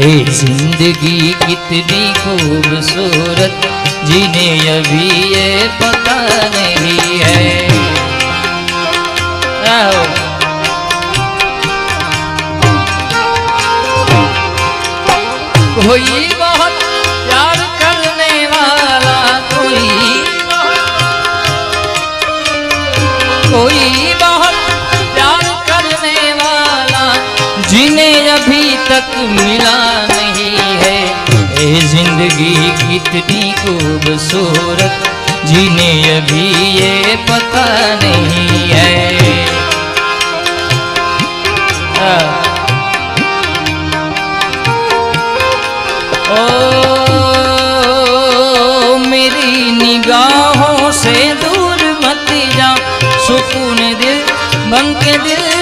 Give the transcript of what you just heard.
ज़िंदगी कितनी खूबसूरत, जिन्हें अभी ये पता नहीं है। कोई बहुत प्यार करने वाला कोई कोई बहुत प्यार करने वाला, जिन्हें अभी तक मिला ज़िंदगी कितनी खूबसूरत, जिन्हें अभी ये पता नहीं है। हाँ। ओ, मेरी निगाहों से दूर मत जा सुकून दिल, बंके दिल